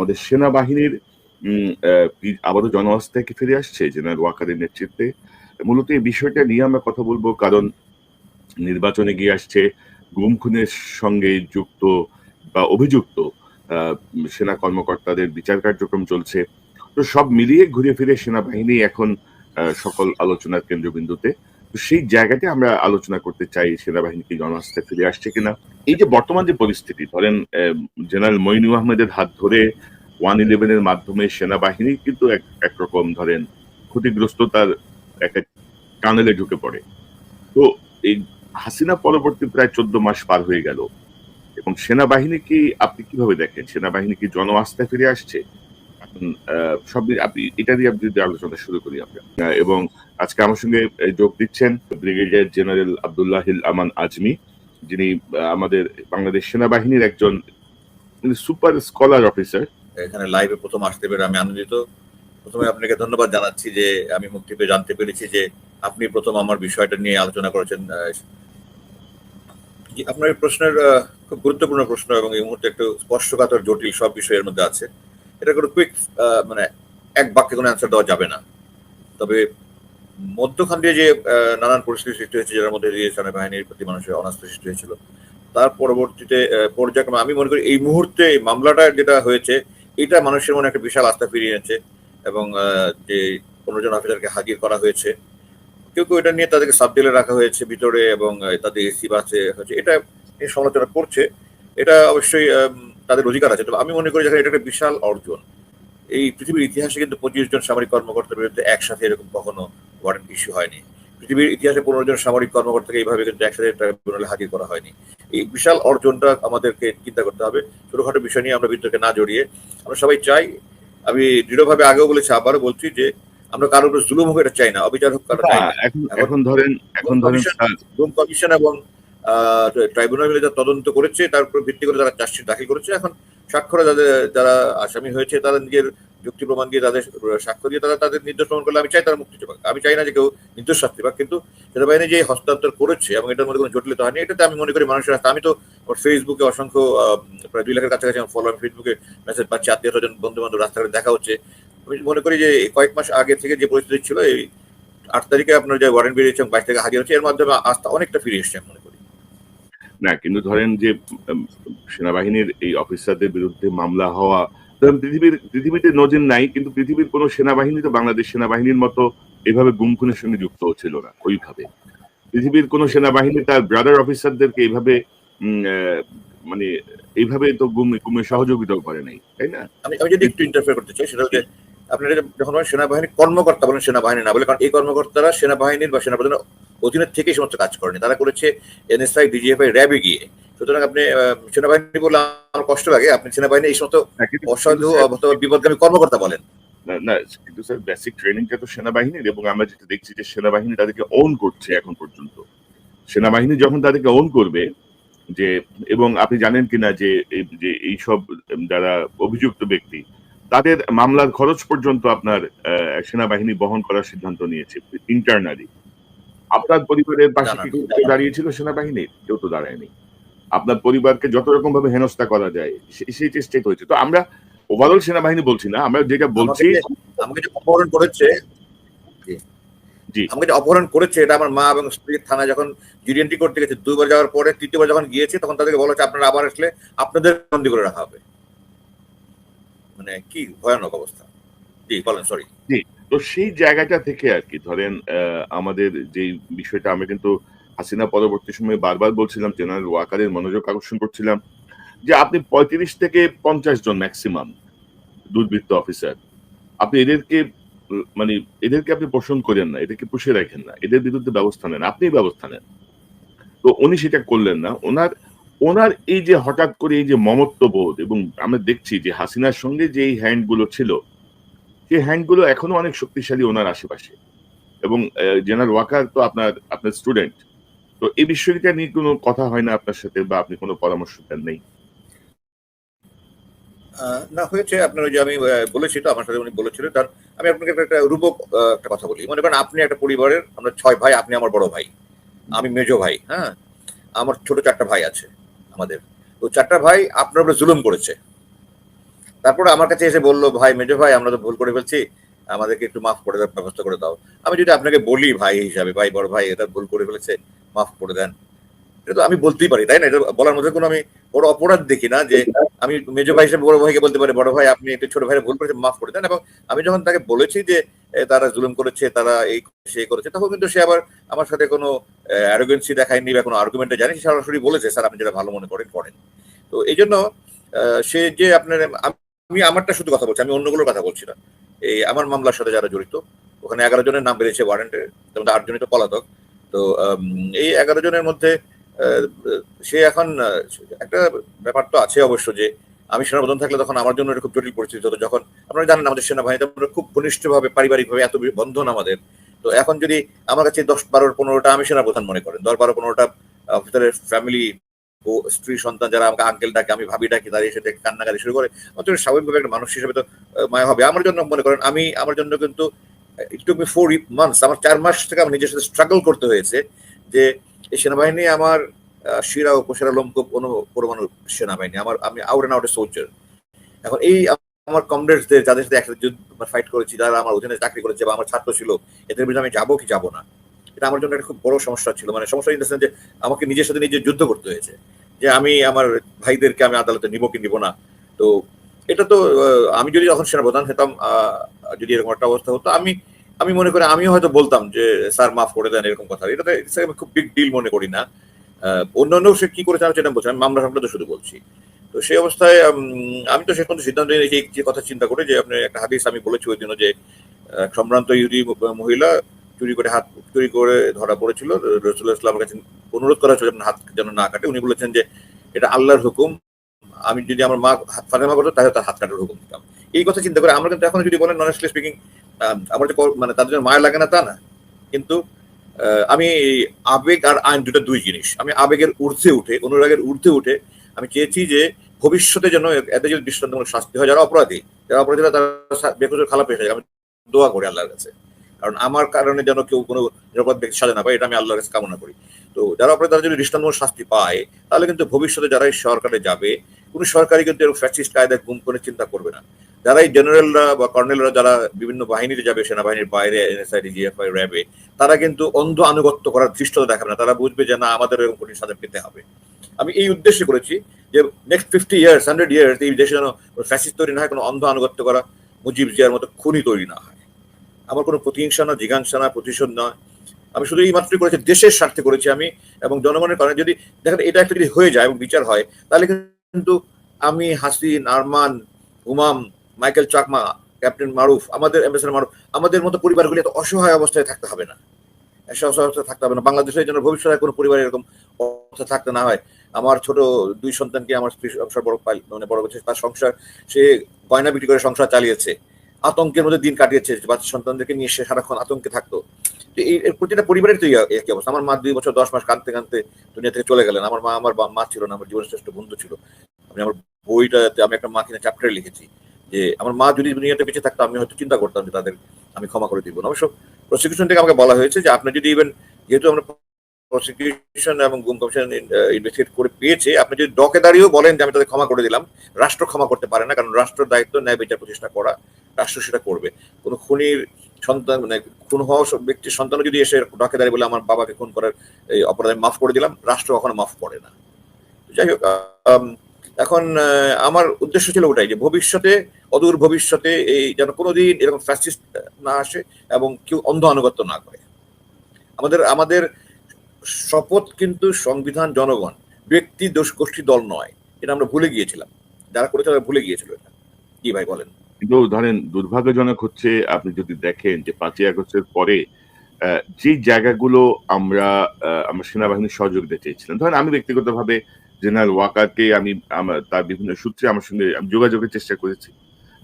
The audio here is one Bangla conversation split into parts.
আমাদের সেনাবাহিনীর আবারও জনহস্তায় ফিরে আসছে জেনারেল ওয়াকারের নেতৃত্বে। মূলত এই বিষয়টা নিয়ে আমরা কথা বলব, কারণ নির্বাচনে গিয়ে আসছে গুম খুনের সঙ্গে যুক্ত বা অভিযুক্ত সেনা কর্মকর্তাদের বিচার কার্যক্রম চলছে। তো সব মিলিয়ে ঘুরে ফিরে সেনাবাহিনী এখন সকল আলোচনার কেন্দ্রবিন্দুতে। সেই জায়গাতে আমরা আলোচনা করতে চাই সেনাবাহিনী কি জনহস্তে ফিরে আসছে কিনা। এই যে বর্তমান যে পরিস্থিতি, ধরেন জেনারেল মইনু আহমেদের হাত ধরে ওয়ান ইলেভেনের মাধ্যমে সেনাবাহিনী কিন্তু এক, একরকম ধরেন ক্ষতিগ্রস্ততার একটা টানেলে ঢুকে পড়ে। তো এই হাসিনা পরবর্তী প্রায় চোদ্দ মাস পার হয়ে গেল। এবং সেনাবাহিনী কি আপনি কীভাবে দেখেন? সেনাবাহিনী কি জন আস্থায় ফিরে আসছে? সব আপনি, এটা দিয়ে যদি আলোচনা শুরু করি আমরা। এবং আজকে আমার সঙ্গে যোগ দিচ্ছেন ব্রিগেডিয়ার জেনারেল আব্দুল্লাহিল আমান আজমি, যিনি আমাদের বাংলাদেশ সেনাবাহিনীর একজন সুপার স্কলার অফিসার। এখানে লাইভে প্রথম আসতে পেরে আমি আনন্দিত। প্রথমে আপনাকে ধন্যবাদ জানাচ্ছি যে আমি মুক্তি পেয়ে জানতে পেরেছি যে আপনি প্রথম আমার বিষয়টা নিয়ে আলোচনা করেছেন। আপনার প্রশ্নের খুব গুরুত্বপূর্ণ প্রশ্ন এবং এই মুহূর্তে একটু স্পর্শকাতর, জটিল সব বিষয়ের মধ্যে আছে। এটা কোনো কুইক মানে এক বাক্যে কোনো অ্যান্সার দেওয়া যাবে না। তবে মধ্যখান দিয়ে যে নানান পরিস্থিতি সৃষ্টি হয়েছে যার মধ্যে দিয়ে সেনাবাহিনীর প্রতি মানুষের অনাস্থা সৃষ্টি হয়েছিল, তার পরবর্তীতে পর্যায়ক্রমে আমি মনে করি এই মুহূর্তে এই মামলাটা যেটা হয়েছে, এটা মানুষের মনে একটা বিশাল আস্থা ফিরিয়ে এনেছে এবং যে পনেরো জন অফিসারকে হাজির করা হয়েছে, কেউ কেউ এটা নিয়ে তাদেরকে সাব জেলে রাখা হয়েছে ভিতরে এবং তাদের এসি বাসে হয়েছে, এটা সমালোচনা করছে। এটা অবশ্যই তাদের অধিকার আছে। তবে আমি মনে করি এটা একটা বিশাল অর্জন। এই পৃথিবীর ইতিহাসে কিন্তু পঁচিশ জন সামরিক কর্মকর্তার বিরুদ্ধে একসাথে এরকম কখনো ওয়ারেন্ট ইস্যু হয়নি। পৃথিবীর ইতিহাসে পনেরো জন সামরিক কর্মকর্তাকে এইভাবে কিন্তু একসাথে ট্রাইব্যুনালে হাজির করা হয়নি। এই বিশাল অর্জনটা আমাদেরকে চিন্তা করতে হবে। ছোটখাটো বিষয় নিয়ে আমরা বিতর্কে না জড়িয়ে আমরা সবাই চাই আমি দৃঢ়ভাবে আগেও বলেছি আবারও বলছি যে আমরা কারোর উপর জুলুম হোক এটা চাই না অবিচার হোক কারও চাই না। এখন ধরেন এখন ধরেন কমিশন এবং ট্রাইব্যুনাল মিলে যা তদন্ত করেছে, তার উপর ভিত্তি করে তারা চার্জশিট দাখিল করেছে, এখন স্বাক্ষরে যাদের, যারা আসামি হয়েছে, তারা নিজের যুক্তি প্রমাণ দিয়ে তাদের সাক্ষ্য দিয়ে তারা তাদের নির্দোষ প্রমাণ করলে আমি চাই তারা মুক্তি পাক। আমি চাই না যে কেউ নির্দোষ শাস্তি পাক, কিন্তু সেনাবাহিনী যে হস্তান্তর করেছে এবং এটার মধ্যে কোনো জটিলতা হয়নি, এটাতে আমি মনে করি মানুষের আস্থা আমি তো ফেসবুকে অসংখ্য প্রায় দুই লাখের কাছাকাছি ফলো আমি ফেসবুকে মেসেজ পাচ্ছি, আত্মীয় স্বজন বন্ধু বান্ধব রাস্তাঘাটে দেখা হচ্ছে। আমি মনে করি যে কয়েক মাস আগে থেকে যে পরিস্থিতি ছিল, এই আট তারিখে আপনার যে ওয়ারেন্ট বেরিয়েছে এবং বাইশ থেকে হাজির হচ্ছে এর মাধ্যমে আস্থা অনেকটা ফিরে এসছে আমি মনে না, কিন্তু ধরেন যে সেনাবাহিনীর এই অফিসারদের বিরুদ্ধে মামলা হওয়া, ধরেন পৃথিবীর, পৃথিবীতে নজির নাই, কিন্তু পৃথিবীর কোনো সেনাবাহিনী তো বাংলাদেশ সেনাবাহিনীর মতো এভাবে গুম খুনের সঙ্গে যুক্ত ছিল না, ওইভাবে। পৃথিবীর কোনো সেনাবাহিনী তার ব্রাদার অফিসারদেরকে এইভাবে মানে এইভাবে তো গুম, গুমে সহযোগিতাও করে নাই, তাই না? আমি আমি যদি একটু ইন্টারফেয়ার করতে চাই, সেটা হচ্ছে আপনারা যখন বলেন সেনাবাহিনী কর্মকর্তা বলেন সেনাবাহিনী না বলে কারণ এই কর্মকর্তারা সেনাবাহিনীর বা সেনাপ্রধানের অধীনের থেকেই সমস্ত কাজ করেনি। তারা করেছে এনএসআই ডিজিএফআই র্যাবে গিয়ে। সুতরাং আপনি সেনাবাহিনী বলে আমার কষ্ট লাগে আপনি সেনাবাহিনী এই সমস্ত অসাধু অথবা বিপদগামী কর্মকর্তা বলেন। না কিন্তু স্যার বেসিক ট্রেনিংটা তো সেনাবাহিনীর এবং আমরা যেটা দেখছি যে সেনাবাহিনী তাদেরকে ওন করছে এখন পর্যন্ত। সেনাবাহিনী যখন তাদেরকে ওন করবে যে এবং আপনি জানেন কিনা যে এই যে এইসব যারা অভিযুক্ত ব্যক্তি তাদের মামলার খরচ পর্যন্ত আপনার সেনাবাহিনী বহন করার সিদ্ধান্ত নিয়েছে ইন্টারনালি আপনার পরিবারের পাশে কি কেউ দাঁড়িয়েছিল সেনাবাহিনী কেউ তো দাঁড়ায়নি। আপনার পরিবারকে যত রকম ভাবে হেনস্থা করা যায় সেই চেষ্টাই হয়েছে তো আমরা ওভারঅল সেনাবাহিনী বলছি না আমরা যেটা বলছি আমাকে যে- অপহরণ করেছে জি। আমাকে যে অপহরণ করেছে এটা আমার মা এবং স্ত্রী থানা যখন জিডিএনটি করতে গেছে দুইবার যাওয়ার পরে তৃতীয়বার যখন গিয়েছে তখন তাদেরকে বলা হচ্ছে আপনারা আবার আসলে আপনাদের বন্দি করে রাখা হবে। মানে কি ভয়ানক অবস্থা। জি, বলেন সরি তো সেই জায়গাটা থেকে আর কি, ধরেন আমাদের যে বিষয়টা আমরা কিন্তু হাসিনা পরবর্তী সময়ে বারবার বলছিলাম, জেনারেল ওয়াকারের মনোযোগ আকর্ষণ করছিলাম, যে আপনি পঁয়ত্রিশ থেকে পঞ্চাশ জন ম্যাক্সিমাম দুর্বৃত্ত অফিসার আপনি এদেরকে মানে এদেরকে আপনি পোষণ করেন না, এদেরকে পুষে রাখেন না, এদের বিরুদ্ধে ব্যবস্থা নেন আপনি ব্যবস্থা নেন। তো উনি সেটা করলেন না, ওনার ওনার এই যে হঠাৎ করে এই যে মমত্ববোধ এবং আমরা দেখছি যে হাসিনার সঙ্গে যে এই হ্যান্ডগুলো ছিল সেই হ্যান্ডগুলো এখনও অনেক শক্তিশালী ওনার আশেপাশে। এবং জেনারেল ওয়াকার তো আপনার আপনার স্টুডেন্ট। তো এই বিষয়টা নিয়ে কোনো কথা হয় না আপনার সাথে বা আপনি কোনো পরামর্শ দেন নেই? না, হয়েছে। আপনার ওই যে আমি বলেছি তো, আমার সাথে উনি বলেছিলেন। তার, আমি আপনাকে একটা রূপক একটা কথা বলি। মনে করেন আপনি একটা পরিবারের, আমরা ছয় ভাই, আপনি আমার বড় ভাই। আমি মেজো ভাই হ্যাঁ? আমার ছোট চারটা ভাই আছে। আমাদের। তো চারটা ভাই আপনার উপরে জুলুম করেছে। তারপরে আমার কাছে এসে বলল, ভাই, মেজো ভাই, আমরা তো ভুল করে ফেলছি। আমাদেরকে একটু মাফ করে দেওয়ার ব্যবস্থা করে দাও। আমি যদি আপনাকে বলি ভাই হিসাবে, ভাই, বড় ভাই, এটা ভুল করে ফেলেছে, মাফ করে দেন। এটা তো আমি বলতেই পারি, তাই না? এটা বলার মধ্যে কোনো আমি বড় অপরাধ দেখি না যে আমি মেজো ভাই হিসেবে বড় ভাইকে বলতে পারি, বড় ভাই, আপনি একটু ছোট ভাইয়ের ভুল করেছে মাফ করে দেন। এবং আমি যখন তাকে বলেছি যে তারা জুলুম করেছে, তারা এই সে করেছে। তখন কিন্তু সে আবার আমার সাথে কোনো অ্যারোগেন্সি দেখায়নি বা কোনো আর্গুমেন্টে জানি সরাসরি বলেছে, স্যার, আপনি যেটা ভালো মনে করেন করেন। তো এই জন্য সে যে আপনার, আমি আমারটা শুধু কথা বলছি, আমি অন্যগুলোর কথা বলছি না। এই আমার মামলার সাথে যারা জড়িত, ওখানে এগারো জনের নাম বেরিয়েছে ওয়ারেন্টে তার মধ্যে আট জনই তো পলাতক। তো এই এগারো জনের মধ্যে সে এখন, একটা ব্যাপার তো আছে অবশ্য যে আমি সেনাপ্রধান থাকলে তখন আমার জন্য এটা খুব জটিল পরিস্থিতি হতো। যখন আপনারা জানেন আমাদের সেনাবাহিনীতে আমরা খুব ঘনিষ্ঠভাবে, পারিবারিকভাবে এত বন্ধন আমাদের। তো এখন যদি আমার কাছে দশ, বারো, পনেরোটা আমি সেনাপ্রধান মনে করেন। দশ, বারো, পনেরোটা অফিসারের ফ্যামিলি ও স্ত্রী, সন্তান যারা আমাকে আঙ্কেল ডাকে, আমি ভাবি ডাকি তাদের সাথে কান্নাকারি শুরু করে। অত স্বাভাবিকভাবে একটা মানুষ হিসেবে তো মায়া হবে। আমার জন্য মনে করেন, আমি, আমার জন্য কিন্তু ইট মি ফোর মান্থস আমার চার মাস থেকে আমার নিজের সাথে স্ট্রাগল করতে হয়েছে যে, এই সেনাবাহিনী আমার শিরা উপসেরা লোমকূপ কোনো পরমাণু সেনাবাহিনী আমার আমি আউট অ্যান্ড আউট সোলজার এখন এই আমার কমরেডসদের যাদের সাথে একসাথে যুদ্ধ ফাইট করেছি, যারা আমার অধীনে চাকরি করেছে বা আমার ছাত্র ছিল, এদের বিরুদ্ধে আমি যাব কি যাব না? এটা আমার জন্য একটা খুব বড় সমস্যা ছিল। মানে সমস্যা ইন যে, আমাকে নিজের সাথে নিজে যুদ্ধ করতে হয়েছে। যে আমি আমার ভাইদেরকে আমি আদালতে নিব কি নিব না? তো এটা তো আমি যদি তখন সেনাপ্রধান হতাম যদি এরকম একটা অবস্থা হতো, আমি আমি মনে করি, আমিও হয়তো বলতাম যে, স্যার, মাফ করে দেন, এরকম কথা। এটা তো আমি খুব বিগ ডিল মনে করি না। অন্যান্য সে কি করেছে আমি সেটা বলছি আমি মামলা সামনে তো শুধু বলছি। তো সেই অবস্থায় আমি তো শেষ পর্যন্ত সিদ্ধান্ত নিয়েছি যে কথা চিন্তা করে যে আপনি একটা হাদিস আমি বলেছি ওই দিনও যে সম্ভ্রান্ত ইহুদি মহিলা চুরি করে হাত, চুরি করে ধরা পড়েছিল রসুল্লাহ ইসলামের কাছে অনুরোধ করা হয়েছিল হাত যেন না কাটে। উনি বলেছেন যে, এটা আল্লাহর হুকুম, আমি যদি আমার মা হাত ফাতেমা করতো তাহলে তার হাত কাটার হুকুম দিতাম। এই কথা চিন্তা করে আমরা কিন্তু এখন যদি বলেন অনেস্টলি স্পিকিং আমার যে মানে তাদের জন্য লাগে না তা না। কিন্তু আমি আবেগ আর আইন দুটো দুই জিনিস। আমি আবেগের ঊর্ধ্বে উঠে, অনুরাগের ঊর্ধ্বে উঠে আমি চেয়েছি যে ভবিষ্যতে যেন এদের যদি দৃষ্টান্তমূলক শাস্তি হয়, যারা অপরাধী, যারা অপরাধীরা তারা সা- বেকসুর পেয়ে যায় আমি দোয়া করি আল্লাহর কাছে। কারণ আমার কারণে যেন কেউ কোনো নিরাপদ ব্যক্তি সাজা না পায়, এটা আমি আল্লাহর কাছে কামনা করি। তো যারা অপরাধী তারা যদি দৃষ্টান্তমূলক শাস্তি পায়, তাহলে কিন্তু ভবিষ্যতে যারা এই সরকারে যাবে, কোনো সরকারই কিন্তু এরকম ফ্যাসিস্ট কায়দায় গুম করে চিন্তা করবে না। যারা এই জেনারেলরা বা কর্নেলরা যারা বিভিন্ন বাহিনীতে যাবে, সেনাবাহিনীর বাইরে এনএসআই জিএফআই র্যাবে তারা কিন্তু অন্ধ আনুগত্য করার দৃষ্টতা দেখাবে না। তারা বুঝবে যে না আমাদের এরকম কঠিন সাজা পেতে হবে। আমি এই উদ্দেশ্যে করেছি যে next fifty years hundred years এই দেশে যেন ফ্যাসিস্ট তৈরি না হয়, কোনো অন্ধ আনুগত্য করা, মুজিব জিয়ার মতো খুনি তৈরি না হয়। আমার কোনো প্রতিহিংসা না জিজ্ঞাসা না প্রতিশোধ নয়। আমি শুধু এই মাত্রই করেছি, দেশের স্বার্থে করেছি আমি এবং জনগণের কারণে। যদি দেখেন, এটা একটা যদি হয়ে যায় এবং বিচার হয়, তাহলে কিন্তু আমি হাসিন, আরমান, উমাম, মাইকেল চাকমা, ক্যাপ্টেন মারুফ, আমাদের এমএসএন মারুফ, আমাদের মতো পরিবারগুলি এত অসহায় অবস্থায় থাকতে হবে না। এসব অবস্থায় থাকতে হবে না। বাংলাদেশের জন্য ভবিষ্যতে কোনো পরিবার এরকম অবস্থা থাকতে না হয়। আমার ছোট দুই সন্তানকে আমার স্ত্রী সংসার বড় মানে বড় করছে তার সংসার, সে গয়না বিক্রি করে সংসার চালিয়েছে। আতঙ্কের মধ্যে দিন কাটিয়েছে বাচ্চা সন্তানদেরকে নিয়ে সে সারাক্ষণ আতঙ্কে থাকতো। এই প্রতিটা পরিবারের তো একই অবস্থা। আমার মা দুই বছর, দশ মাস কাঁদতে কাঁদতে দুনিয়া থেকে চলে গেলেন। আমার মা আমার মা ছিল না, আমার জীবনের শ্রেষ্ঠ বন্ধু ছিল। আমি আমার বইটাতে আমি একটা মা কিনে চ্যাপ্টারে লিখেছি যে, আমার মা যদি দুনিয়াতে বেঁচে থাকতো, আমি হয়তো চিন্তা করতাম যে তাদের আমি ক্ষমা করে দিব না। অবশ্য প্রসিকিউশন থেকে আমাকে বলা হয়েছে যে, আপনি যদি ইভেন যেহেতু আমরা প্রসিকিউশন এবং গুম কমিশন ইনভেস্টিগেট করে পেয়েছে, আপনি যদি ডকে দাঁড়িয়েও বলেন যে, আমি তাদের ক্ষমা করে দিলাম, রাষ্ট্র ক্ষমা করতে পারে না, কারণ রাষ্ট্রের দায়িত্ব, ন্যায় বিচার প্রতিষ্ঠা করা রাষ্ট্র সেটা করবে। কোনো খুনির সন্তান মানে খুন হওয়া ব্যক্তির সন্তান যদি এসে ডকে দাঁড়িয়ে বলে আমার বাবাকে খুন করার এই অপরাধ মাফ করে দিলাম, রাষ্ট্র কখনো মাফ করে না। যাই হোক এখন আমার উদ্দেশ্য ছিল ওটাই যে ভবিষ্যতে, অদূর ভবিষ্যতে এই যেন কোনোদিন এরকম ফ্যাসিস্ট না আসে এবং কেউ অন্ধ আনুগত্য না করে। আমাদের আমাদের শপথ কিন্তু সংবিধান জনগণ, ব্যক্তি দোষ গোষ্ঠী দল নয়। এটা আমরা ভুলে গিয়েছিলাম। যারা করেছে তারা ভুলে গিয়েছিল এটা। কি ভাই বলেন? কিন্তু ধরেন দুর্ভাগ্যজনক হচ্ছে আপনি যদি দেখেন যে পাঁচই আগস্টের পরে যে জায়গাগুলো আমরা আমরা সেনাবাহিনীর সহযোগিতা চেয়েছিলাম। ধরেন আমি ব্যক্তিগতভাবে জেনারেল ওয়াকারকে আমি তার বিভিন্ন সূত্রে আমার সঙ্গে যোগাযোগের চেষ্টা করেছি।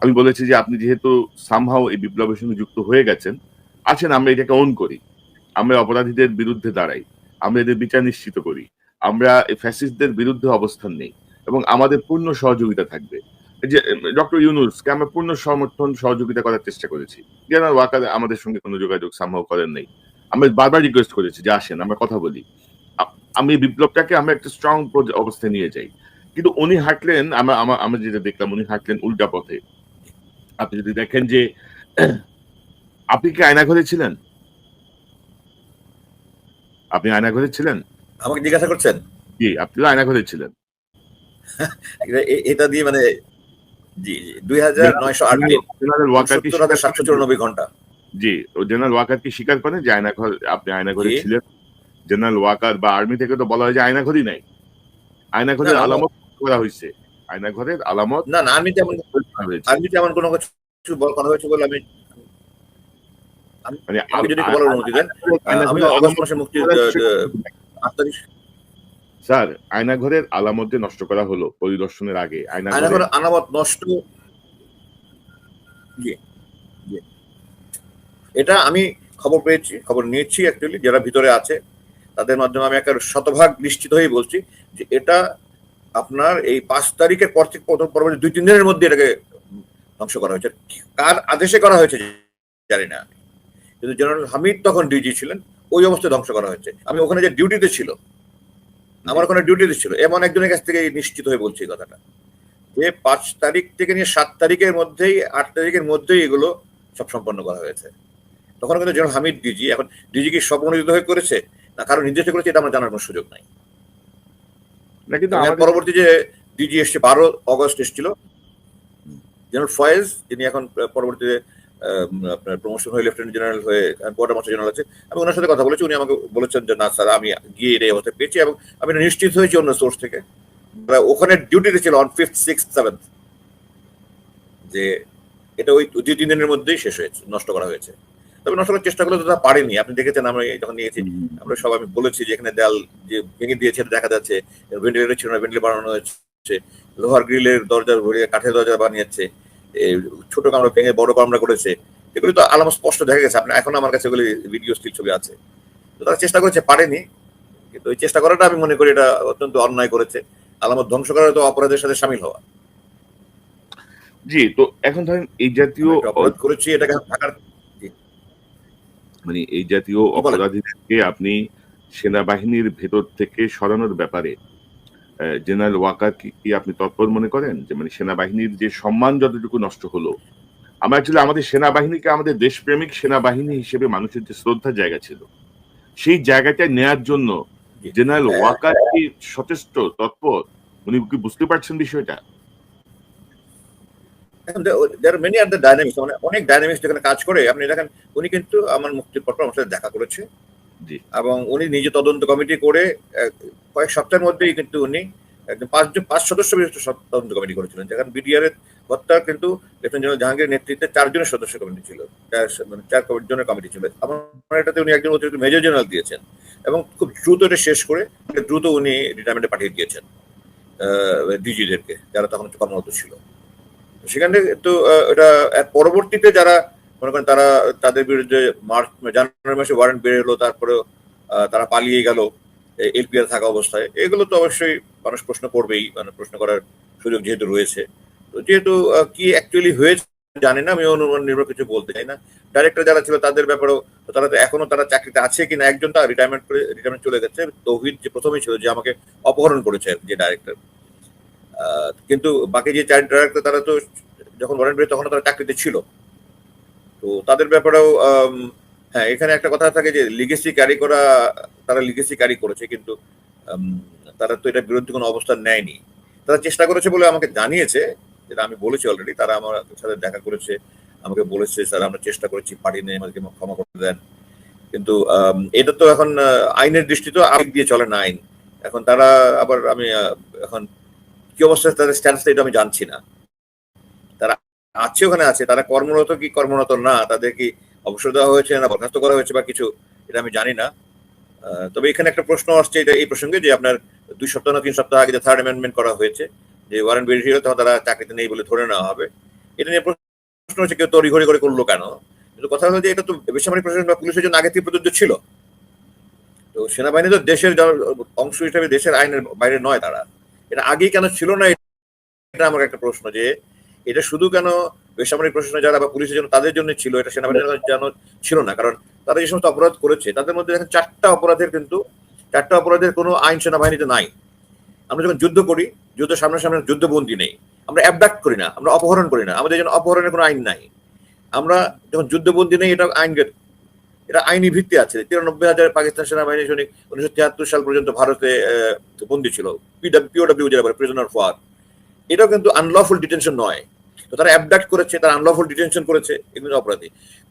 আমি বলেছি যে আপনি যেহেতু সামহাও এই বিপ্লবের সঙ্গে যুক্ত হয়ে গেছেন, আছেন, আমরা এটাকে অন করি। আমরা অপরাধীদের বিরুদ্ধে দাঁড়াই। আমরা এদের বিচার নিশ্চিত করি। আমরা ফ্যাসিস্টদের বিরুদ্ধে অবস্থান নেই। এবং আমাদের পূর্ণ সহযোগিতা থাকবে। যে ডক্টর ইউনুসকে আমরা পূর্ণ সমর্থন সহযোগিতা করার চেষ্টা করেছি। জেনারেল ওয়াকার আমাদের সঙ্গে কোনো যোগাযোগ সম্ভব করেন নাই। আমরা বারবার রিকোয়েস্ট করেছি যে আসেন আমরা কথা বলি। আমি বিপ্লবটাকে আমরা একটা স্ট্রং অবস্থায় নিয়ে যাই। কিন্তু উনি হাঁটলেন আমরা আমরা যেটা দেখলাম উনি হাঁটলেন উল্টা পথে। আপনি যদি দেখেন যে আপনি কি আয়না ঘরে ছিলেন? আপনি আয়না ঘরে ছিলেন? আমাকে জিজ্ঞাসা করছেন? জি আপনি আয়না ঘরে ছিলেন। এটা দিয়ে মানে জি জি দুই হাজার নয়শো আট। দিন জেনারেল ওয়াকার কি সত্তর হাজার সাতশো চুরানব্বই ঘণ্টা। জি ও জেনারেল ওয়াকার কি স্বীকার করেন যে আয়না আপনি আয়না ছিলেন। জেনারেল ওয়াকার বা আর্মি থেকে তো বলা হয় যে আয়না নাই। আয়না ঘরের না, না, আলামত করা হয়েছে। আয়না ঘরের আলামত না না আর্মিতে এমন করা হয়েছে। কোনো কিছু বল করা হয়েছে বলে আমি মানে আমি যদি বলার অনুমতি দেন আমি অগস্ট মাসে মুক্তি করার আহ, সুযোগ আহ, আট তারিখ স্যার আয়না ঘরের আলামত নষ্ট করা হলো পরিদর্শনের আগে আয়না আয়না ঘরে নষ্ট এটা আমি খবর পেয়েছি, খবর নিয়েছি অ্যাকচুয়ালি যারা ভিতরে আছে, তাদের মাধ্যমে আমি একটা শতভাগ নিশ্চিত হয়ে বলছি যে এটা আপনার এই পাঁচ তারিখের পর থেকে প্রথম পরবর্তী দুই, তিন দিনের মধ্যে এটাকে ধ্বংস করা হয়েছে। কার আদেশে করা হয়েছে জানি না। কিন্তু জেনারেল হামিদ তখন ডিজি ছিলেন, ওই অবস্থায় ধ্বংস করা হয়েছে। আমি ওখানে যে ডিউটিতে ছিল আমার ওখানে ডিউটিতে ছিল। এমন একজনের কাছ থেকে নিশ্চিত হয়ে বলছি এই কথাটা। যে পাঁচ তারিখ থেকে নিয়ে সাত তারিখের মধ্যেই আট তারিখের মধ্যেই এগুলো সব সম্পন্ন করা হয়েছে। তখন কিন্তু জেনারেল হামিদ ডিজি এখন ডিজি কি স্বপ্ননিত হয়ে করেছে? না কারও নির্দেশ করেছে এটা আমার জানার কোনো সুযোগ নাই। না কিন্তু পরবর্তী যে ডিজি এসছে বারো অগস্ট এসেছিল। জেনারেল ফয়েজ যিনি এখন পরবর্তীতে আপনার প্রমোশন হয়ে লেফটেন্যান্ট জেনারেল হয়ে কোয়ার্টার মাস্টার জেনারেল আছে। আমি ওনার সাথে কথা বলেছি উনি আমাকে বলেছেন যে না স্যার আমি গিয়ে এই অবস্থায় পেয়েছি এবং আমি নিশ্চিত হয়েছি অন্য সোর্স থেকে। ওখানে ডিউটিতে ছিল অন ফিফথ সিক্স সেভেন্থ যে এটা ওই দুই তিন দিনের মধ্যেই শেষ হয়েছে নষ্ট করা হয়েছে। তবে নষ্ট করার চেষ্টা করলে তো তা পারেনি। আপনি দেখেছেন আমরা যখন নিয়েছি আমরা সব আমি বলেছি যে এখানে দেয়াল যে ভেঙে দিয়েছে দেখা যাচ্ছে। ভেন্টিলেটর ছিল না ভেন্টিলেটর বানানো হয়েছে। লোহার গ্রিলের দরজা ভরিয়ে কাঠের দরজা বানিয়েছে। ছোট কামরা ভেঙে বড় কামরা করেছে এগুলি তো আলাম স্পষ্ট দেখা গেছে। আপনি এখন আমার কাছে এগুলি ভিডিও স্টিল ছবি আছে। তো তারা চেষ্টা করেছে পারেনি। কিন্তু ওই চেষ্টা করাটা আমি মনে করি এটা অত্যন্ত অন্যায় করেছে। আলামত ধ্বংস করা তো অপরাধের সাথে সামিল হওয়া। জি তো এখন ধরেন এই জাতীয় অপরাধ করেছি এটাকে ঢাকার মানে এই জাতীয়। অপরাধীদেরকে আপনি সেনাবাহিনীর ভেতর থেকে সরানোর ব্যাপারে জেনারেল ওয়াকার কি আপনি তৎপর মনে করেন যে মানে সেনাবাহিনীর যে সম্মান যতটুকু নষ্ট হলো আমরা অ্যাকচুয়ালি আমাদের সেনাবাহিনীকে আমাদের দেশপ্রেমিক সেনাবাহিনী হিসেবে মানুষের যে শ্রদ্ধার জায়গা ছিল সেই জায়গাটা নেয়ার জন্য জেনারেল হ্যাঁ। ওয়াকার কি সচেষ্ট তৎপর উনি কি বুঝতে পারছেন বিষয়টা মেনি আর দ্য ডাইনামিক্স অনেক ডাইনামিক্স যেখানে কাজ করে আপনি দেখেন উনি কিন্তু আমার মুক্তির পর আমার সাথে দেখা করেছে। এবং উনি নিজে তদন্ত কমিটি করে কয়েক সপ্তাহের মধ্যেই কিন্তু উনি পাঁচজন পাঁচ সদস্য বিশিষ্ট তদন্ত কমিটি করেছিলেন, যেখানে বিডিআর এর কিন্তু লেফটেন্যান্ট জেনারেল জাহাঙ্গীরের নেতৃত্বে চারজনের সদস্য কমিটি ছিল মানে চার জনের কমিটি ছিল। আমার এটাতে উনি একজন অতিরিক্ত মেজর জেনারেল দিয়েছেন এবং খুব দ্রুত এটা শেষ করে দ্রুত উনি রিটায়ারমেন্টে পাঠিয়ে দিয়েছেন ডিজিদেরকে, যারা তখন কর্মরত ছিল। সেখানে তো এটা পরবর্তীতে যারা মনে করেন তারা, তাদের বিরুদ্ধে মার্চ, জানুয়ারি মাসে ওয়ারেন্ট বের হলো তারপরে তারা পালিয়ে গেল এলপিআর থাকা অবস্থায়। এগুলো তো অবশ্যই মানুষ প্রশ্ন করবেই মানে প্রশ্ন করার সুযোগ যেহেতু রয়েছে। তো যেহেতু কি অ্যাকচুয়ালি হয়েছে জানি না, আমি অনুমান নির্ভর কিছু বলতে চাই না। ডাইরেক্টর যারা ছিল তাদের ব্যাপারেও তারা তো এখনও তারা চাকরিতে আছে কিনা, একজন তার রিটায়ারমেন্ট করে রিটায়ারমেন্ট চলে গেছে। তৌহিদ যে প্রথমেই ছিল, যে আমাকে অপহরণ করেছে যে ডাইরেক্টর কিন্তু বাকি যে চার ডাইরেক্টর তারা তো যখন ওয়ারেন্ট তখন তারা চাকরিতে ছিল। তো তাদের ব্যাপারেও হ্যাঁ এখানে একটা কথা থাকে যে লিগেসি ক্যারি করা, তারা লিগেসি ক্যারি করেছে কিন্তু তারা তো এটা বিরুদ্ধে কোনো অবস্থান নেয়নি। তারা চেষ্টা করেছে বলে আমাকে জানিয়েছে, যেটা আমি বলেছি অলরেডি তারা আমার সাথে দেখা করেছে, আমাকে বলেছে, স্যার, আমরা চেষ্টা করেছি পারিনি আমাদেরকে ক্ষমা করতে দেন। কিন্তু এটা তো এখন আইনের দৃষ্টিতে আবেগ দিয়ে চলে না আইন। এখন তারা আবার আমি এখন কি অবস্থা, তাদের স্ট্যাটাসটা এটা আমি জানছি না। আছে ওখানে আছে, তারা কর্মরত কি কর্মরত না, তাদের কি অবসর দেওয়া হয়েছে না বরখাস্ত করা হয়েছে বা কিছু, এটা আমি জানি না। তবে এখানে একটা প্রশ্ন আসছে এটা এই প্রসঙ্গে যে আপনার দুই সপ্তাহ না তিন সপ্তাহ আগে যে থার্ড অ্যামেন্ডমেন্ট করা হয়েছে, যে ওয়ারেন্ট বেরিয়েছিল তখন তারা চাকরিতে নেই বলে ধরে নেওয়া হবে। এটা নিয়ে প্রশ্ন হচ্ছে কেউ তড়িঘড়ি করে করল কেন? কিন্তু কথা হলো যে এটা তো বেসামরিক প্রশাসন বা পুলিশের জন্য আগে থেকে প্রযোজ্য ছিল। তো সেনাবাহিনী তো দেশের অংশ হিসেবে দেশের আইনের বাইরে নয় তারা। এটা আগেই কেন ছিল না, এটা আমার একটা প্রশ্ন যে এটা শুধু কেন বেসামরিক প্রশাসনে যারা বা পুলিশের জন্য তাদের জন্য ছিল, এটা সেনাবাহিনীর জন্য ছিল না। কারণ তারা যে সমস্ত অপরাধ করেছে, তাদের মধ্যে দেখেন চারটা অপরাধের কিন্তু, চারটা অপরাধের কোনো আইন সেনাবাহিনীতে নাই। আমরা যখন যুদ্ধ করি, যুদ্ধ সামনে সামনে যুদ্ধবন্দি নেই। আমরা অ্যাবডাক্ট করি না, আমরা অপহরণ করি না। আমাদের জন্য অপহরণের কোনো আইন নাই। আমরা যখন যুদ্ধবন্দি নেই, এটা আইন এটা আইনি ভিত্তি আছে। তিরানব্বই হাজার পাকিস্তান সেনাবাহিনী সৈনিক উনিশশো তিয়াত্তর সাল পর্যন্ত ভারতে বন্দী ছিল। পিওডব্লিউ যেটা বলে প্রিজনার ফর এটাও কিন্তু আনলফুল ডিটেনশন নয়। তো তারা অ্যাবডাক্ট করেছে, তারা আনলফুল ডিটেনশন করেছে, এগুলো অপরাধী।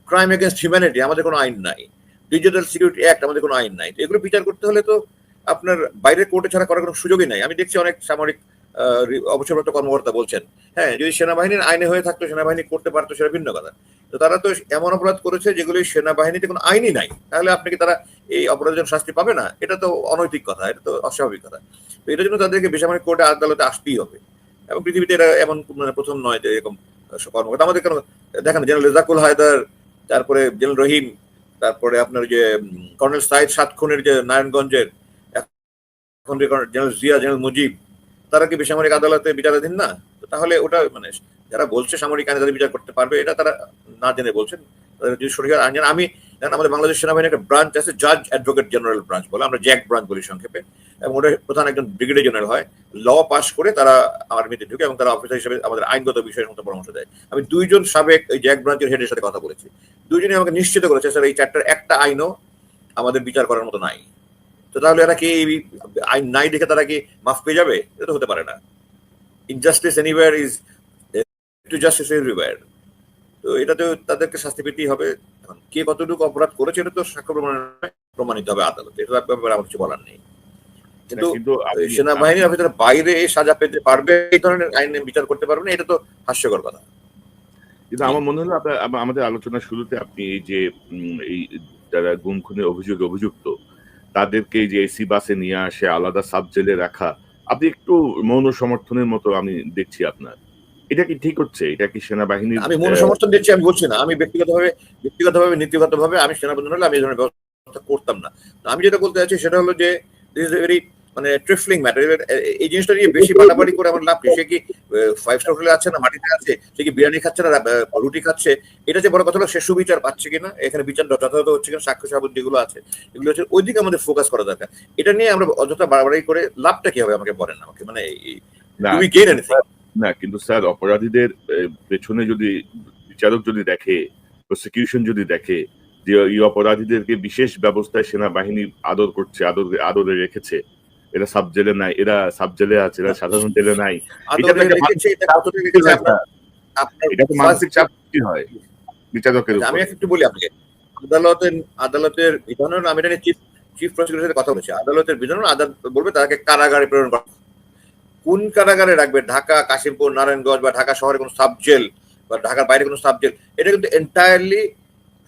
ক্রাইম এগেনস্ট হিউম্যানিটি আমাদের কোনো আইন নাই। ডিজিটাল সিকিউরিটি অ্যাক্ট আমাদের কোনো আইন নাই। তো এগুলো বিচার করতে হলে তো আপনার বাইরের কোর্টে ছাড়া করার কোনো সুযোগই নাই। আমি দেখছি অনেক সামরিক অবসরপ্রাপ্ত কর্মকর্তা বলছেন হ্যাঁ যদি সেনাবাহিনীর আইনে হয়ে থাকতো, সেনাবাহিনী করতে পারতো, সেটা ভিন্ন কথা। তো তারা তো এমন অপরাধ করেছে যেগুলি সেনাবাহিনীতে কোনো আইনই নাই। তাহলে আপনি কি তারা এই অপরাধের জন্য শাস্তি পাবে না? এটা তো অনৈতিক কথা, এটা তো অস্বাভাবিক কথা। তো এটার জন্য তাদেরকে বেসামরিক কোর্টে আদালতে আসতেই হবে। এবং পৃথিবীতে এটা এমন মানে প্রথম নয় যে এরকম কর্মকর্তা। আমাদের কেন দেখেন জেনারেল রেজাকুল হায়দার, তারপরে জেনারেল রহিম, তারপরে আপনার যে কর্নেল সাইদ সাত খুনের যে নারায়ণগঞ্জের জেনারেল জিয়া, জেনারেল মুজিব, তারা কি বেসামরিক আদালতে বিচারাধীন না? তাহলে ওটা মানে যারা বলছে সামরিক আইনে তাদের বিচার করতে পারবে, এটা তারা না জেনে বলছেন। তাদের যদি সঠিক আইন আমি দেখেন আমাদের বাংলাদেশ সেনাবাহিনীর একটা ব্রাঞ্চ আছে জাজ অ্যাডভোকেট জেনারেল ব্রাঞ্চ বলে, আমরা জ্যাক ব্রাঞ্চ বলি সংক্ষেপে। এবং ওটা প্রধান একজন ব্রিগেডিয়ার জেনারেল হয়। ল পাস করে তারা আর্মিতে ঢুকে এবং তারা অফিসার হিসেবে আমাদের আইনগত বিষয়ের মতো পরামর্শ দেয়। আমি দুইজন সাবেক এই জ্যাক ব্রাঞ্চের হেডের সাথে কথা বলেছি। দুইজনই আমাকে নিশ্চিত করেছে, স্যার, এই চারটার একটা আইনও আমাদের বিচার করার মতো নাই। তো তাহলে এরা কি এই আইন নাই দেখে তারা কি মাফ পেয়ে যাবে? এটা তো হতে পারে না। Injustice anywhere is to justice everywhere তো এটা তো তাদেরকে শাস্তি পেতেই হবে। এখন। কে কতটুকু অপরাধ করেছে এটা তো সাক্ষ্য প্রমাণ প্রমাণিত হবে আদালতে। এটা ব্যাপারে আমার কিছু বলার নেই। কিন্তু সেনাবাহিনীর অফিসার বাইরে সাজা পেতে পারবে এই ধরনের আইনে বিচার করতে পারবে না এটা তো হাস্যকর কথা। কিন্তু আমার মনে হলো আমাদের আলোচনার শুরুতে আপনি এই যে এই যারা গুম খুনের অভিযোগে অভিযুক্ত তাদেরকে যে এসি বাসে নিয়ে আসে আলাদা সাব জেলে রাখা আপনি একটু মৌন সমর্থনের মতো আমি দেখছি আপনার। এটা কি ঠিক হচ্ছে? এটা কি সেনাবাহিনীর আমি মনে সমর্থন দিচ্ছি আমি বলছি না। আমি ব্যক্তিগতভাবে ব্যক্তিগতভাবে নীতিগতভাবে আমি সেনাবন্ধন হলে আমি এই ধরনের ব্যবস্থা করতাম না। আমি যেটা বলতে চাচ্ছি সেটা হলো যে দিস ইজ ভেরি মানে ট্রিফলিং ম্যাটার এই জিনিসটা নিয়ে বেশি বাড়াবাড়ি করে আমার লাভ সে কি ফাইভ স্টার হোটেলে আছে না মাটিতে আছে? সে কি বিরিয়ানি খাচ্ছে না রুটি খাচ্ছে? এটা যে বড় কথা হলো সে সুবিচার পাচ্ছে কিনা? এখানে বিচার যথাযথ হচ্ছে কিনা? সাক্ষ্য সাবুদ যেগুলো আছে এগুলো হচ্ছে ওই দিকে আমাদের ফোকাস করা দরকার। এটা নিয়ে আমরা অযথা বাড়াবাড়ি করে লাভটা কি হবে আমাকে বলেন আমাকে? মানে তুমি গেন এনিথিং না কিন্তু স্যার অপরাধীদের পেছনে যদি বিচারক যদি দেখে প্রসিকিউশন যদি দেখে যে এই অপরাধীদেরকে বিশেষ ব্যবস্থায় সেনাবাহিনী আদর করছে আদর আদরে রেখেছে এরা সাব জেলে নাই এরা সাব জেলে আছে এরা সাধারণ জেলে নাই এটা তো মানসিক চাপ হয় বিচারকের আমি একটু বলি আপনাকে আদালতের আদালতের বিধানের আমি এটা নিয়ে চিফ চিফ প্রসিকিউটরের সাথে কথা বলেছি আদালতের বিধান আদালত বলবে তাকে কারাগারে প্রেরণ করা। কোন কারাগারে রাখবে? ঢাকা, কাশিমপুর, নারায়ণগঞ্জ বা ঢাকা শহরে কোনো সাব জেল বা ঢাকার বাইরে কোনো সাব জেল এটা কিন্তু এন্টায়ারলি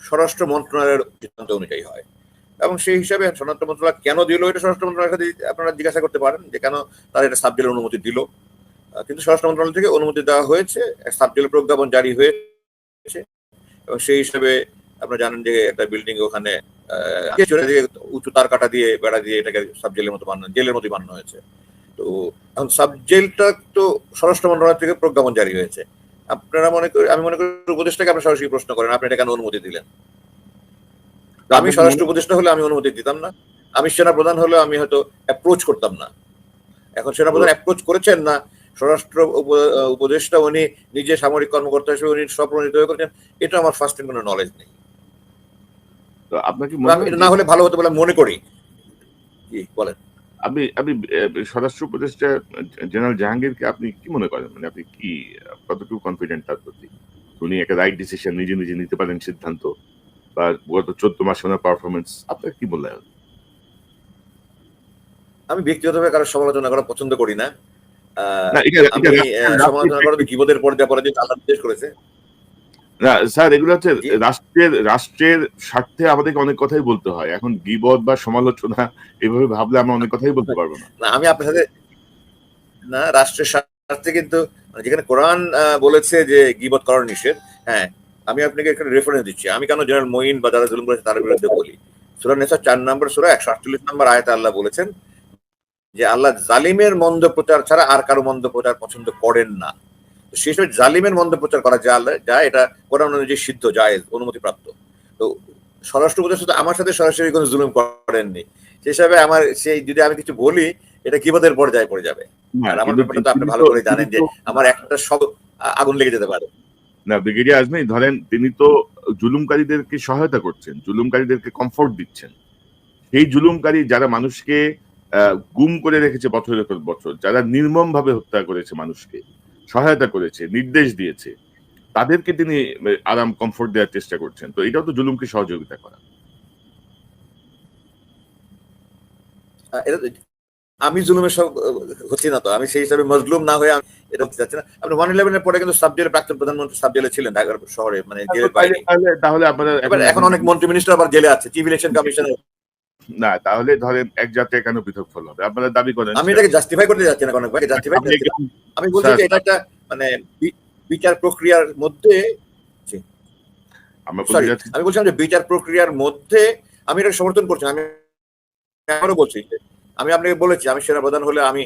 স্বরাষ্ট্র মন্ত্রণালয়ের সিদ্ধান্ত অনুযায়ী হয়। এবং সেই হিসাবে স্বরাষ্ট্র মন্ত্রণালয় কেন দিল? এটা স্বরাষ্ট্র মন্ত্রণালয়ের কাছে আপনারা জিজ্ঞাসা করতে পারেন যে কেন তারা এটা সাব জেলের অনুমতি দিল। কিন্তু স্বরাষ্ট্র মন্ত্রণালয় থেকে অনুমতি দেওয়া হয়েছে সাব জেলের প্রজ্ঞাপন জারি হয়েছে। এবং সেই হিসাবে আপনারা জানেন যে একটা বিল্ডিং ওখানে উঁচু তার কাটা দিয়ে, বেড়া দিয়ে এটাকে সাব জেলের মতো বানানো, জেলের মতো বানানো হয়েছে। তো এখন সাব জেলটা তো স্বরাষ্ট্র মন্ত্রণালয় থেকে প্রজ্ঞাপন জারি হয়েছে। আপনারা মনে করি আমি মনে করি উপদেষ্টাকে আপনারা সরাসরি প্রশ্ন করেন আপনি এটা কেন অনুমতি দিলেন? আমি স্বরাষ্ট্র উপদেষ্টা হলে আমি অনুমতি দিতাম না। আমি সেনা প্রধান হলে আমি হয়তো অ্যাপ্রোচ করতাম না। এখন সেনা প্রধান অ্যাপ্রোচ করেছেন না স্বরাষ্ট্র উপ- উপদেষ্টা উনি নিজে সামরিক কর্মকর্তা হিসেবে উনি স্বপ্রণীত হয়ে করেছেন এটা আমার ফার্স্ট কোনো নলেজ নেই। তো আপনার কি তো আমি না হলে ভালো হতে বলে আমি মনে করি। জি বলেন। আপনি আপনি আহ, স্বরাষ্ট্র উপদেষ্টা জেনারেল জাহাঙ্গীরকে আপনি কি মনে করেন? মানে আপনি কি কতটুকু কনফিডেন্ট তার প্রতি? উনি একটা রাইট ডিসিশন নিজে নিজে নিতে পারেন সিদ্ধান্ত বা গত চোদ্দ মাস ওনার পারফরমেন্স আপনার কি মূল্যায়ন আমি ব্যক্তিগতভাবে কারও সমালোচনা করা পছন্দ করি না। আমি সমালোচনা করা বিপদের পর্যায়ে পরে যে আল্লাহ নির্দেশ করেছে। না স্যার এগুলো হচ্ছে রাষ্ট্রের রাষ্ট্রের স্বার্থে আমাদেরকে অনেক কথাই বলতে হয়। এখন গিবদ বা সমালোচনা এভাবে ভাবলে আমরা অনেক কথাই বলতে পারব না। না আমি আপনার সাথে না রাষ্ট্রের স্বার্থে কিন্তু মানে যেখানে কোরআন বলেছে যে গিবত করার নিষেধ হ্যাঁ আমি আপনাকে এখানে রেফারেন্স দিচ্ছি। আমি কেন জেনারেল মঈন বা যারা জুলুম করেছে তার বিরুদ্ধে বলি? সুরা নেশা চার নম্বর সুরা একশো আটচল্লিশ নম্বর আয়তে আল্লাহ বলেছেন যে আল্লাহ জালিমের মন্দ প্রচার ছাড়া আর কারও মন্দ প্রচার পছন্দ করেন না। সময় জালিমের মন্দ প্রচার করা যা যা এটা কোরআন অনুযায়ী সিদ্ধ যায় অনুমতি প্রাপ্ত তো স্বরাষ্ট্র উপদেষ্টা তো আমার সাথে সরাসরি কোনো জুলুম করেননি। সেই হিসাবে আমার সেই যদি আমি কিছু বলি এটা কিবাদের পর্যায়ে পড়ে যাবে। আর আমার ব্যাপারটা তো আপনি ভালো করে জানেন যে আমার একটা সব আগুন লেগে যেতে পারে। না ব্রিগেডিয়ার আজমি ধরেন তিনি তো জুলুমকারীদেরকে সহায়তা করছেন জুলুমকারীদেরকে কমফোর্ট দিচ্ছেন। সেই জুলুমকারী যারা মানুষকে গুম করে রেখেছে বছরের পর বছর যারা নির্মম ভাবে হত্যা করেছে মানুষকে সহায়তা করেছে নির্দেশ দিয়েছে তাদেরকে তিনি আরাম কমফোর্ট দেওয়ার চেষ্টা করছেন। তো এটাও তো জুলুমকে সহযোগিতা করা। আমি জুলুমের সব হচ্ছি না তো। আমি সেই হিসাবে মজলুম না হয়ে আমি এটা হতে চাচ্ছি না। আপনি ওয়ান ইলেভেনের পরে কিন্তু সাব জেলে প্রাক্তন প্রধানমন্ত্রী সাব জেলে ছিলেন ঢাকার শহরে মানে জেলের বাইরে। তাহলে আপনারা এখন অনেক মন্ত্রী মিনিস্টার আবার জেলে আছে চিফ ইলেকশন কমিশনের না তাহলে ধরেন এক জাতীয় কেন পৃথক ফল হবে? আপনারা দাবি করেন। আমি এটাকে জাস্টিফাই করতে যাচ্ছি না কোনো ভাই জাস্টিফাই আমি বলছি যে এটা একটা মানে বিচার প্রক্রিয়ার মধ্যে আমি বলছিলাম যে বিচার প্রক্রিয়ার মধ্যে আমি এটা সমর্থন করছি আমি আবারও বলছি আমি আপনাকে বলেছি আমি সেনা প্রধান হলে আমি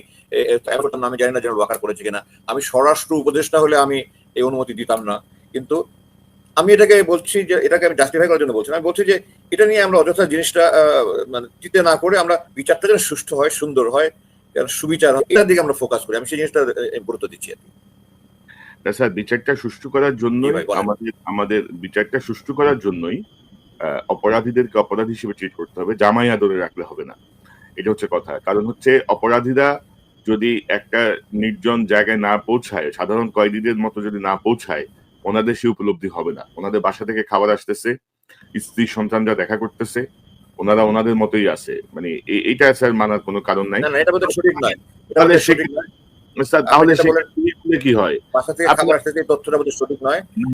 করতাম না, আমি জানি না যেন ওয়াকার করেছে কিনা। আমি স্বরাষ্ট্র উপদেষ্টা হলে আমি এই অনুমতি দিতাম না। কিন্তু আমি এটাকে বলছি যে এটাকে আমি জাস্টিফাই করার জন্য বলছি আমি বলছি যে এটা নিয়ে আমরা অযথা জিনিসটা মানে চিন্তা না করে আমরা বিচারটা যেন সুষ্ঠু হয় সুন্দর হয় যেন সুবিচার হয় এটার দিকে আমরা ফোকাস করি আমি সেই জিনিসটা গুরুত্ব দিচ্ছি আর কি। না, স্যার বিচারটা সুষ্ঠু করার জন্যই। আমাদের আমাদের বিচারটা সুষ্ঠু করার জন্যই অপরাধীদেরকে অপরাধ হিসেবে ট্রিট করতে হবে জামাই আদরে রাখলে হবে না এটা হচ্ছে কথা কারণ হচ্ছে অপরাধীরা যদি একটা নির্জন জায়গায় না পৌঁছায় সাধারণ কয়েদিদের মতো যদি না পৌঁছায় ওনাদের সে উপলব্ধি হবে না। ওনাদের বাসা থেকে খাবার আসতেছে স্ত্রী সন্তানরা দেখা করতেছে ওনারা ওনাদের মতোই আছে। মানে এইটা স্যার মানার কোনো কারণ নাই। না না এটা বোধহয় সঠিক নয়। এটা তাহলে সঠিক নয়। স্যার তাহলে কি কি হয়? বাসা থেকে খাবার আসতেছে তথ্যটা বোধহয় সঠিক নয়।